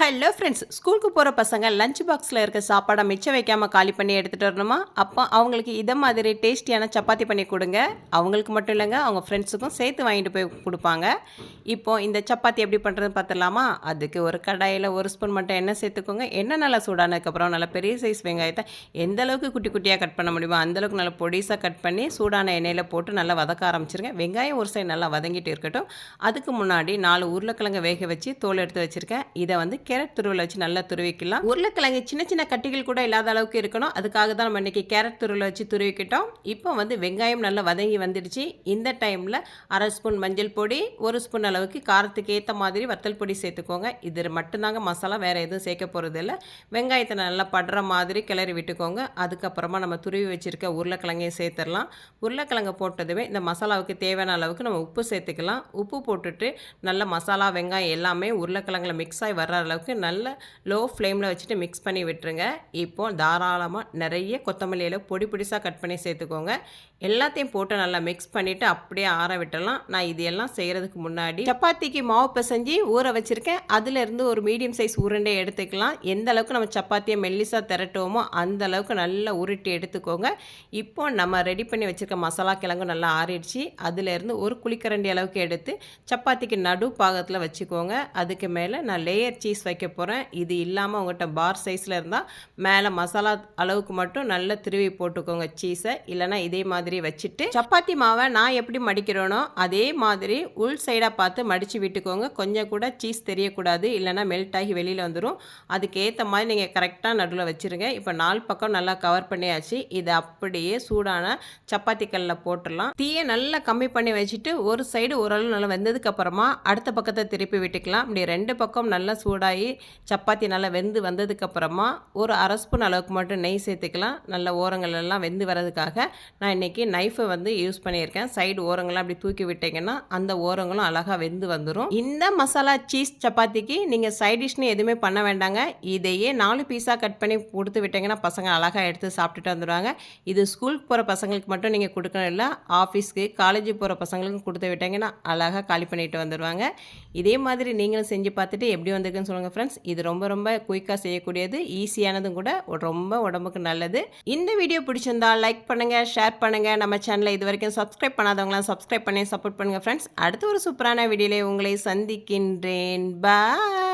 Hello friends ஸ்கூலுக்கு போகிற பசங்க லஞ்ச் பாக்ஸில் இருக்க சாப்பாடை மிச்சம் வைக்காமல் காலி பண்ணி எடுத்துகிட்டு வரணுமா? அப்போ அவங்களுக்கு இதை மாதிரி டேஸ்டியான சப்பாத்தி பண்ணி கொடுங்க. அவங்களுக்கு மட்டும் இல்லைங்க அவங்க ஃப்ரெண்ட்ஸுக்கும் சேர்த்து வாங்கிட்டு போய் கொடுப்பாங்க. இப்போது இந்த சப்பாத்தி எப்படி பண்ணுறதுன்னு பார்த்துடலாமா அதுக்கு ஒரு கடாயில் ஒரு ஸ்பூன் மட்டும் எண்ணெய் சேர்த்துக்கோங்க. எண்ணெய் நல்லா சூடானதுக்கப்புறம் நல்லா பெரிய சைஸ் வெங்காயத்தை எந்த அளவுக்கு குட்டி குட்டியாக கட் பண்ண முடியுமோ அந்தளவுக்கு நல்லா பொடிசாக கட் பண்ணி சூடான எண்ணெயில் போட்டு நல்லா வதக்க ஆரம்பிச்சிருங்க. வெங்காயம் ஒரு சைடு நல்லா வதங்கிட்டு இருக்கட்டும். அதுக்கு முன்னாடி நாலு உருளைக்கிழங்கு வேக வச்சு தோல் எடுத்து வச்சுருக்கேன். இதை வந்து கேரட் துருவில் வச்சு நல்லா துருவிக்கலாம். உருளைக்கிழங்கு சின்ன சின்ன கட்டிகள் கூட இல்லாத அளவுக்கு இருக்கணும். அதுக்காக தான் நம்ம இன்றைக்கி கேரட் துருவில் வச்சு துருவிக்கிட்டோம். இப்போ வந்து வெங்காயம் நல்லா வதங்கி வந்துடுச்சு. இந்த டைமில் அரை ஸ்பூன் மஞ்சள் பொடி ஒரு ஸ்பூன் அளவுக்கு காரத்துக்கு ஏற்ற மாதிரி வத்தல் பொடி சேர்த்துக்கோங்க. இது மட்டும்தாங்க மசாலா வேறு எதுவும் சேர்க்க போகிறது இல்லை வெங்காயத்தை நல்லா படுற மாதிரி கிளறி விட்டுக்கோங்க. அதுக்கப்புறமா நம்ம துருவி வச்சுருக்க உருளைக்கிழங்கையும் சேர்த்துடலாம். உருளைக்கிழங்கு போட்டதுமே இந்த மசாலாவுக்கு தேவையான அளவுக்கு நம்ம உப்பு சேர்த்துக்கலாம். உப்பு போட்டுட்டு நல்ல மசாலா வெங்காயம் எல்லாமே உருளைக்கிழங்குல மிக்ஸ் ஆகி வர்ற அளவுக்கு நல்ல லோ ஃப்ளேமில் வச்சுட்டு மிக்ஸ் பண்ணி விட்டுருங்க. இப்போ தாராளமாக நிறைய கொத்தமல்லியில் பொடி பொடிசாக கட் பண்ணி சேர்த்துக்கோங்க. எல்லாத்தையும் போட்டு நல்லா மிக்ஸ் பண்ணிவிட்டு அப்படியே ஆற விட்டுடலாம் நான் இது எல்லாம் செய்கிறதுக்கு முன்னாடி சப்பாத்திக்கு மாவு பிசைஞ்சு ஊற வச்சுருக்கேன். அதிலேருந்து ஒரு மீடியம் சைஸ் உருண்டை எடுத்துக்கலாம். எந்த அளவுக்கு நம்ம சப்பாத்தியை மெல்லிசாக திரட்டுவோமோ அந்த அளவுக்கு நல்லா உருட்டி எடுத்துக்கோங்க. இப்போ நம்ம ரெடி பண்ணி வச்சுருக்க மசாலா கிழங்கு நல்லா ஆறிடுச்சு. அதிலேருந்து ஒரு குளிக்கரண்டி அளவுக்கு எடுத்து சப்பாத்திக்கு நடு பாகத்தில் வச்சுக்கோங்க. அதுக்கு மேலே நான் லேயர் சீஸ் வைக்க போகிறேன் இது இல்லாமல் உங்கள்கிட்ட பார் சைஸில் இருந்தால் மேலே மசாலா அளவுக்கு மட்டும் நல்லா திருவி போட்டுக்கோங்க சீஸை இல்லைனா இதே மாதிரி வச்சுட்டு சப்பாத்தி மாவை நான் எப்படி மடிக்கிறேனோ அதே மாதிரி உள் சைடாக பார்த்து மடித்து விட்டுக்கோங்க. கொஞ்சம் கூட சீஸ் தெரியக்கூடாது. இல்லைனா மெல்ட் ஆகி வெளியில் வந்துடும் அதுக்கேற்ற மாதிரி நீங்கள் கரெக்டாக நடுவில் வச்சுருங்க. இப்போ நாலு பக்கம் நல்லா கவர் பண்ணியாச்சு. இது அப்படியே சூடான சப்பாத்தி கல்லில் போட்டுடலாம். தீயை நல்லா கம்மி பண்ணி வச்சுட்டு ஒரு சைடு ஓரளவு நல்லா வந்ததுக்கப்புறமா அடுத்த பக்கத்தை திருப்பி விட்டுக்கலாம். இப்படி ரெண்டு பக்கம் நல்லா சூடாகி சப்பாத்தி நல்லா வெந்து வந்ததுக்கப்புறமா ஒரு அரை ஸ்பூன் அளவுக்கு மட்டும் நெய் சேர்த்துக்கலாம். நல்ல ஓரங்கள் எல்லாம் வெந்து வரதுக்காக நான் இன்றைக்கி நைஃபை வந்து யூஸ் பண்ணியிருக்கேன். சைடு ஓரங்கள்லாம் அப்படி தூக்கி விட்டீங்கன்னா அந்த ஓரங்களும் அழகாக வெந்து வந்துடும் இந்த மசாலா சீஸ் சப்பாத்திக்கு நீங்கள் சைட் டிஷ்னு எதுவுமே பண்ண வேண்டாங்க. இதையே நாலு பீஸாக கட் பண்ணி கொடுத்து விட்டீங்கன்னா பசங்க அழகாக எடுத்து சாப்பிட்டுட்டு வந்துடுவாங்க இது ஸ்கூலுக்கு போகிற பசங்களுக்கு மட்டும் நீங்கள் கொடுக்கணும் இல்லை ஆஃபீஸ்க்கு காலேஜ் போகிற பசங்களுக்கும் கொடுத்து விட்டீங்கன்னா அழகாக காலி பண்ணிட்டு வந்துடுவாங்க இதே மாதிரி நீங்களும் செஞ்சு பார்த்துட்டு எப்படி வந்திருக்குன்னு சொல்லுங்கள் ஃப்ரெண்ட்ஸ் இது ரொம்ப ரொம்ப குயிக்காக செய்யக்கூடியது ஈஸியானதும் கூட ரொம்ப உடம்புக்கு நல்லது. இந்த வீடியோ பிடிச்சிருந்தா லைக் பண்ணுங்கள் ஷேர் பண்ணுங்கள் நம்ம சேனலை இது வரைக்கும் சப்ஸ்கிரைப் பண்ணாதவங்களாம் சப்ஸ்கிரைப் பண்ணி சப்போர்ட் பண்ணுங்கள் ஃப்ரெண்ட்ஸ் அடுத்த ஒரு சூப்பரான வீடியோவில் உங்களை சந்திக்கின்றேன். பாய்